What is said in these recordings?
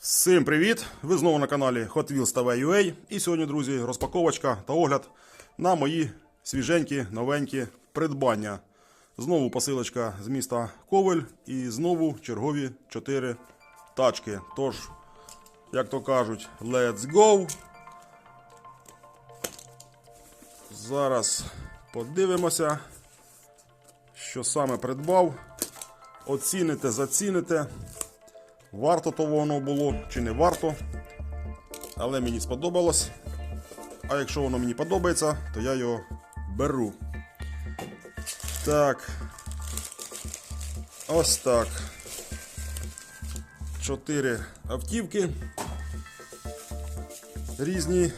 Всім привіт! Ви знову на каналі Hot Wheels TV. І сьогодні, друзі, розпаковочка та огляд на мої свіженькі, новенькі придбання. Знову посилочка з міста Ковель і знову чергові 4 тачки. Тож, як то кажуть, let's go. Зараз подивимося, що саме придбав. Оціните, заціните. Варто того воно було чи не варто. Але мені сподобалось. А якщо воно мені подобається, то я його беру. Так. Ось так. Чотири автівки. Різні.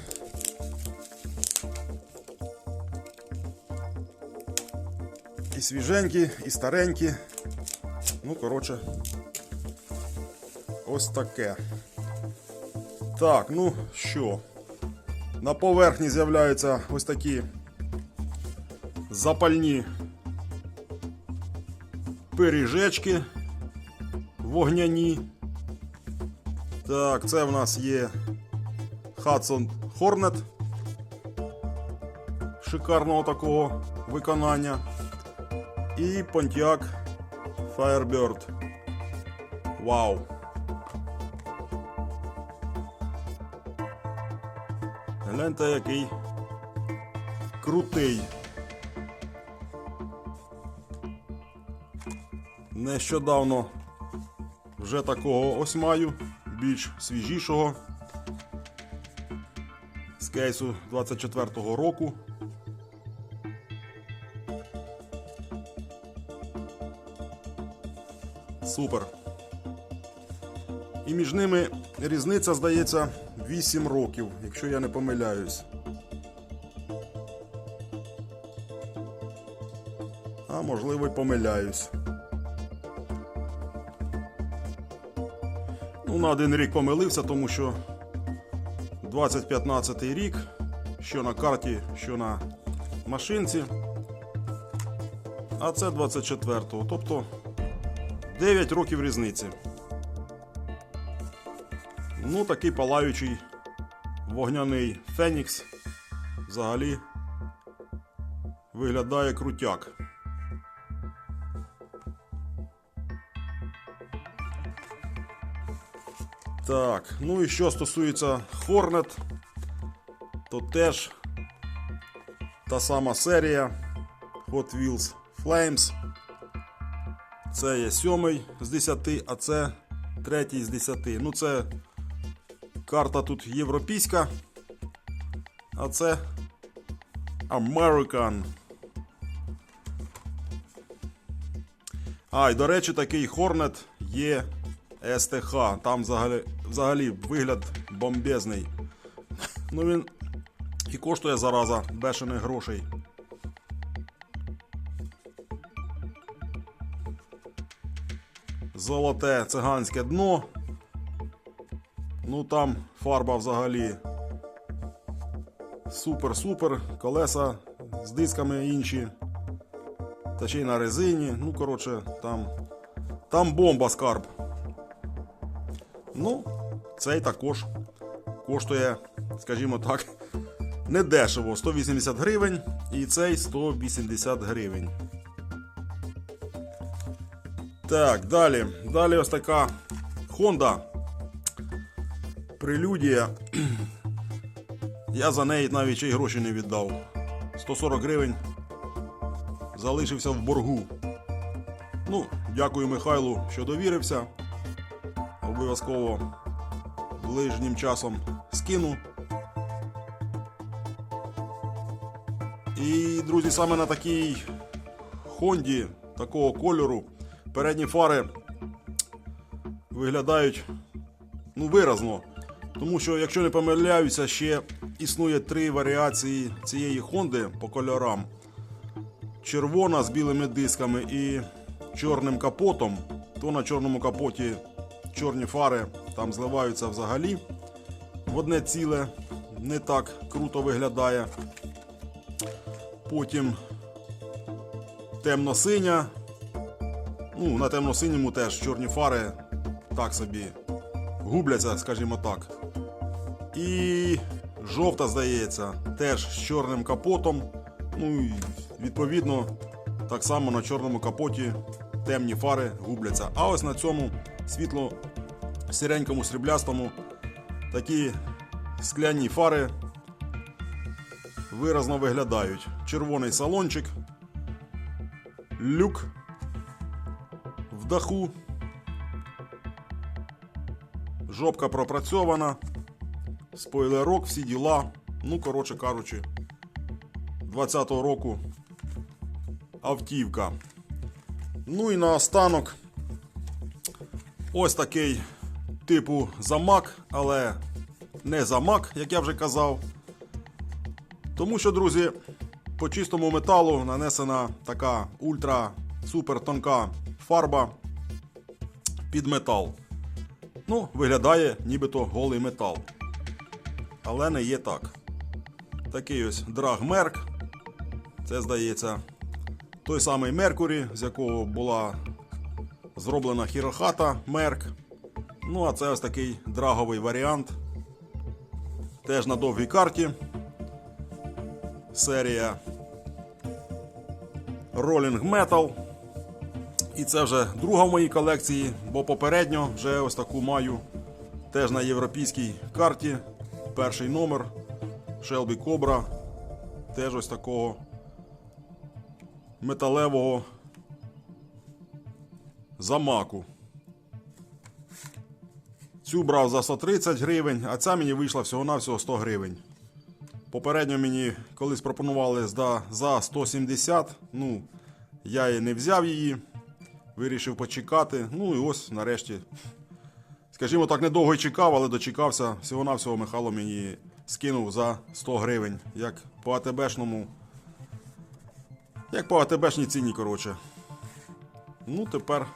І свіженькі, і старенькі. Ну, коротше, Ось таке. Так, ну що? На поверхні з'являються ось такі запальні пиріжечки вогняні. Так, це в нас є Hudson Hornet шикарного такого виконання. І Pontiac Firebird. Вау! Гляньте, який крутий. Нещодавно вже такого ось маю, більш свіжішого з кейсу 24-го року. Супер. І між ними різниця, здається, 8 років, якщо я не помиляюсь. А можливо й помиляюсь. Ну, на один рік помилився, тому що 2015 рік, що на карті, що на машинці. А це 24-го, тобто 9 років різниці. Ну, такий палаючий вогняний Фенікс взагалі виглядає крутяк. Так, ну і що стосується Hornet, то теж та сама серія Hot Wheels Flames. Це є сьомий з 10, а це третій з 10. Ну, це Карта тут європейська, а це American. А, і до речі, такий Hornet є СТХ. Там взагалі, взагалі вигляд бомбезний. Ну він і коштує зараза бешених грошей. Золоте циганське дно. Ну там фарба взагалі супер-супер. Колеса з дисками інші. Та ще й на резині. Ну, коротше, там. Там бомба скарб. Ну, цей також коштує, скажімо так, не дешево. 180 гривень і цей 180 гривень. Так, далі. Далі ось така Honda прелюдія. Я за неї навіть ще й гроші не віддав. 140 гривень залишився в боргу. Ну, дякую Михайлу, що довірився. Обов'язково ближнім часом скину. І, друзі, саме на такій Хонді такого кольору передні фари виглядають ну, виразно. Тому що, якщо не помиляюся, ще існує три варіації цієї Хонди по кольорам: червона з білими дисками і чорним капотом. То на чорному капоті чорні фари там зливаються взагалі. В одне ціле не так круто виглядає. Потім темно-синя. Ну, на темно-синьому теж чорні фари так собі губляться, скажімо так. І жовта, здається, теж з чорним капотом. Ну і відповідно, так само на чорному капоті темні фари губляться. А ось на цьому світло сіренькому сріблястому такі скляні фари виразно виглядають. Червоний салончик, люк в даху, жопка пропрацьована, спойлерок, всі діла. Ну, коротше кажучи, 20-го року автівка. Ну і наостанок ось такий типу замак, але не замак, як я вже казав. Тому що, друзі, по чистому металу нанесена така ультра супер тонка фарба під метал. Ну, виглядає нібито голий метал. Але не є так. Такий ось драг Мерк. Це здається той самий Меркурі, з якого була зроблена хірохата Мерк. Ну, а це ось такий драговий варіант. Теж на довгій карті. Серія Rolling Metal. І це вже друга в моїй колекції, бо попередньо вже ось таку маю. Теж на європейській карті. Перший номер Shelby Cobra. Теж ось такого металевого замаку. Цю брав за 130 гривень, а ця мені вийшла всього-навсього 100 гривень. Попередньо мені колись пропонували за, за 170. Ну, я і не взяв її. Вирішив почекати. Ну і ось нарешті. Скажімо так, недовго чекав, але дочекався. Всього-навсього Михайло мені скинув за 100 гривень. Як по АТБшному. Як по АТБшній ціні, коротше. Ну, тепер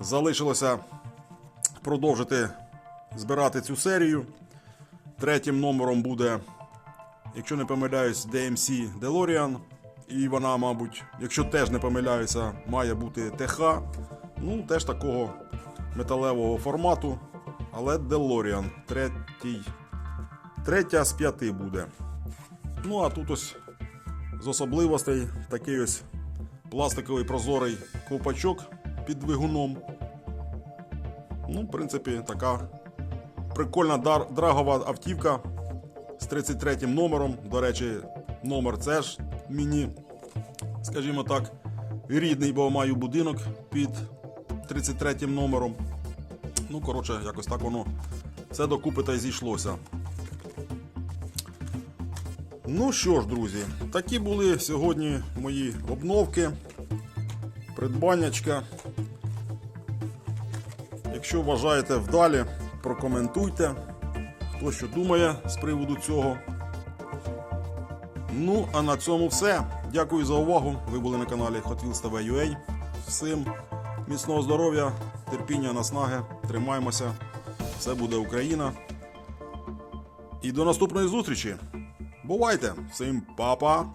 залишилося продовжити збирати цю серію. Третім номером буде, якщо не помиляюсь, DMC DeLorean. І вона, мабуть, якщо теж не помиляюся, має бути ТХ. Ну, теж такого металевого формату. Але DeLorean. Третій. Третя з п'яти буде. Ну, а тут ось з особливостей такий ось пластиковий прозорий ковпачок під двигуном. Ну, в принципі, така прикольна драгова автівка з 33 м номером. До речі, номер це ж мені, скажімо так, рідний, бо маю будинок під 33 номером. Ну, коротше, якось так воно все докупи та й зійшлося. Ну що ж, друзі, такі були сьогодні мої обновки, придбаннячка. Якщо вважаєте вдалі, прокоментуйте, хто що думає з приводу цього. Ну, а на цьому все. Дякую за увагу. Ви були на каналі Hot Wheels TV UA. Всім міцного здоров'я, терпіння, наснаги. Тримаємося. Все буде Україна. І до наступної зустрічі. Бувайте! Всім па-па!